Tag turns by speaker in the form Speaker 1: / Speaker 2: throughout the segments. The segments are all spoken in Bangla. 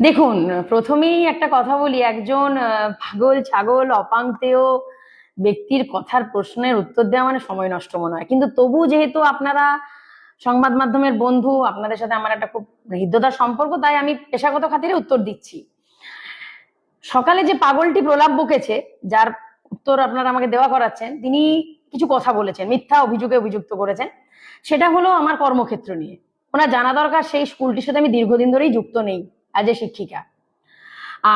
Speaker 1: দেখুন, প্রথমেই একটা কথা বলি, একজন পাগল, ছাগল অপাঙ্ক্তেয় ব্যক্তির কথার প্রশ্নের উত্তর দেওয়া মানে সময় নষ্ট মনে হয়। কিন্তু তবু যেহেতু আপনারা সংবাদ মাধ্যমের বন্ধু, আপনাদের সাথে আমার একটা খুব হৃদ্যতার সম্পর্ক, তাই আমি পেশাগত খাতিরে উত্তর দিচ্ছি। সকালে যে পাগলটি প্রলাপ বকেছে, যার উত্তর আপনারা আমাকে দেওয়া করাচ্ছেন, তিনি কিছু কথা বলেছেন, মিথ্যা অভিযোগে অভিযুক্ত করেছেন। সেটা হলো আমার কর্মক্ষেত্র নিয়ে। ওনার জানা দরকার, সেই স্কুলটির সাথে আমি দীর্ঘদিন ধরেই যুক্ত নেই। অ্যাজ এ শিক্ষিকা।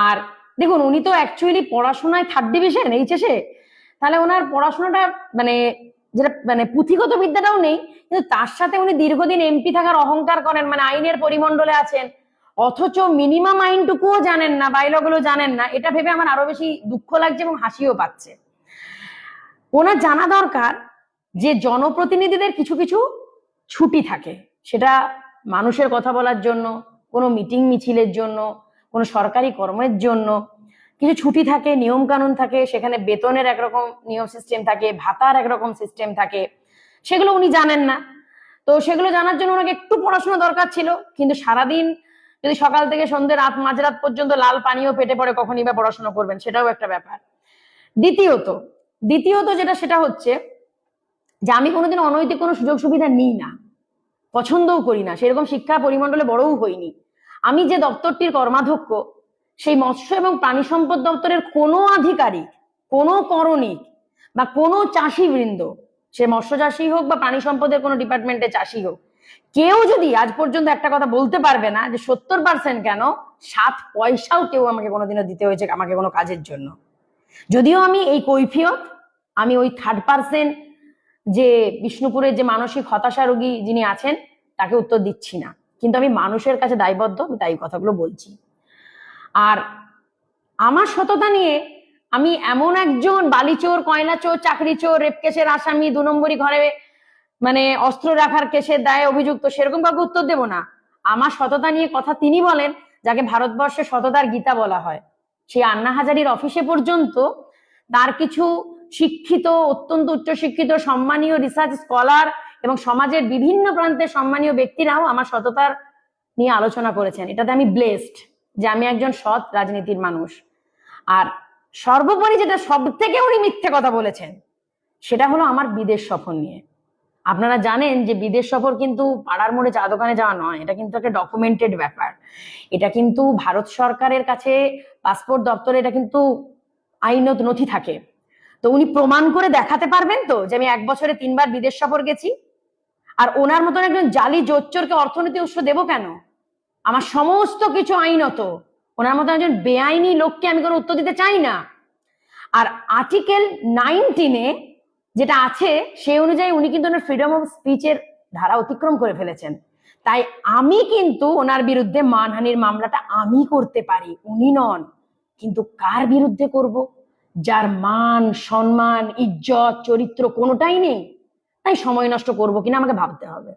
Speaker 1: আর দেখুন, উনি তো অ্যাকচুয়ালি পড়াশোনায় থার্ড ডিভিশন এইচএসে। তাহলে ওনার পড়াশোনাটা মানে যেটা মানে পুঁথিগত বিদ্যাটাও নেই, কিন্তু তার সাথে উনি দীর্ঘদিন এমপি থাকার অহংকার করেন মানে আইনের পরিমণ্ডলে আছেন। অথচ মিনিমাম আইনটুকুও জানেন না বাইলগুলো জানেন না, এটা ভেবে আমার আরও বেশি দুঃখ লাগছে এবং হাসিও পাচ্ছে। ওনার জানা দরকার যে জনপ্রতিনিধিদের কিছু কিছু ছুটি থাকে, সেটা মানুষের কথা বলার জন্য কোনো মিটিং মিছিলের জন্য, কোনো সরকারি কর্মের জন্য। কিছু ছুটি থাকে নিয়ম কানুন থাকে, সেখানে বেতনের একরকম নিয়ম সিস্টেম থাকে, ভাতার একরকম সিস্টেম থাকে। সেগুলো উনি জানেন না। তো সেগুলো জানার জন্য ওনাকে একটু পড়াশোনা দরকার ছিল, কিন্তু সারাদিন যদি সকাল থেকে সন্ধ্যে রাত, মাঝরাত পর্যন্ত লাল পানিও পেটে পড়ে কখনই বা পড়াশোনা করবেন, সেটাও একটা ব্যাপার। দ্বিতীয়ত দ্বিতীয়ত যেটা, সেটা হচ্ছে যে আমি কোনোদিন অনৈতিক কোনো সুযোগ সুবিধা নিই না। পছন্দও করি না। সেরকম শিক্ষা পরিমণ্ডলে বড়ও হইনি। আমি যে দপ্তরটির কর্মাধ্যক্ষ, সেই মৎস্য এবং প্রাণী সম্পদ দপ্তরের কোনো আধিকারিক, কোনো করণিক বা কোনো চাষি বৃন্দ সে মৎস্য চাষী হোক বা প্রাণী সম্পদের কোনো ডিপার্টমেন্টে চাষী হোক, কেউ যদি আজ পর্যন্ত একটা কথা বলতে পারবে না যে সত্তর পার্সেন্ট কেন, সাত পয়সাও কেউ আমাকে কোনোদিনও দিতে হয়েছে আমাকে কোনো কাজের জন্য। যদিও আমি এই কৈফিয়ত, আমি ওই থার্ড পার্সেন্ট যে বিষ্ণুপুরের যে মানসিক হতাশা রোগী যিনি আছেন, তাকে উত্তর দিচ্ছি না। কিন্তু আমি মানুষের কাছে দায়বদ্ধ, আমি তাই কথাগুলো বলছি। আর আমার সততা নিয়ে আমি এমন একজন বালিচোর কয়লা চোর চাকরি চোর রেপ কেসের আসামি, দু নম্বরই ঘরে মানে অস্ত্র রাখার কেসের দায়ে অভিযুক্ত সেরকম ভাবে উত্তর দেব না। আমার সততা নিয়ে কথা তিনি বলেন, যাকে ভারতবর্ষে সততার গীতা বলা হয়। সেই আন্না হাজারির অফিসে পর্যন্ত তার কিছু শিক্ষিত, অত্যন্ত উচ্চশিক্ষিত, সম্মানীয় রিসার্চ স্কলার এবং সমাজের বিভিন্ন প্রান্তের সম্মানীয় ব্যক্তিরাও আমার সততার নিয়ে আলোচনা করেছেন। এটাতে আমি ব্লেসড যে আমি একজন সৎ রাজনীতির মানুষ। আর সর্বোপরি যেটা সব থেকে উনি মিথ্যে কথা বলেছেন, সেটা হলো আমার বিদেশ সফর নিয়ে। আপনারা জানেন যে বিদেশ সফর কিন্তু পাড়ার মোড়ে চা দোকানে যাওয়া নয়, এটা কিন্তু একটা ডকুমেন্টেড ব্যাপার। এটা কিন্তু ভারত সরকারের কাছে পাসপোর্ট দপ্তরে এটা কিন্তু আইনত নথি থাকে। তো উনি প্রমাণ করে দেখাতে পারবেন তো যে আমি এক বছরে তিনবার বিদেশ সফর গেছি আর ওনার মতন একজন জালি জোচ্চরকে অর্থনীতি উৎস দেবো কেন? আমার সমস্ত কিছু আইনত। ওনার মতন একজন বেআইনি লোককে আমি কোনো উত্তর দিতে চাই না। আর আর্টিকেল নাইনটিনে যেটা আছে, সেই অনুযায়ী উনি কিন্তু ওনার ফ্রিডম অফ স্পিচের ধারা অতিক্রম করে ফেলেছেন। তাই আমি কিন্তু ওনার বিরুদ্ধে মানহানির মামলাটা আমি করতে পারি, উনি নন। কিন্তু কার বিরুদ্ধে করব? যার মান, সম্মান, ইজ্জত, চরিত্র কোনোটাই নেই। তাই সময় নষ্ট করব কিনা আমাকে ভাবতে হবে।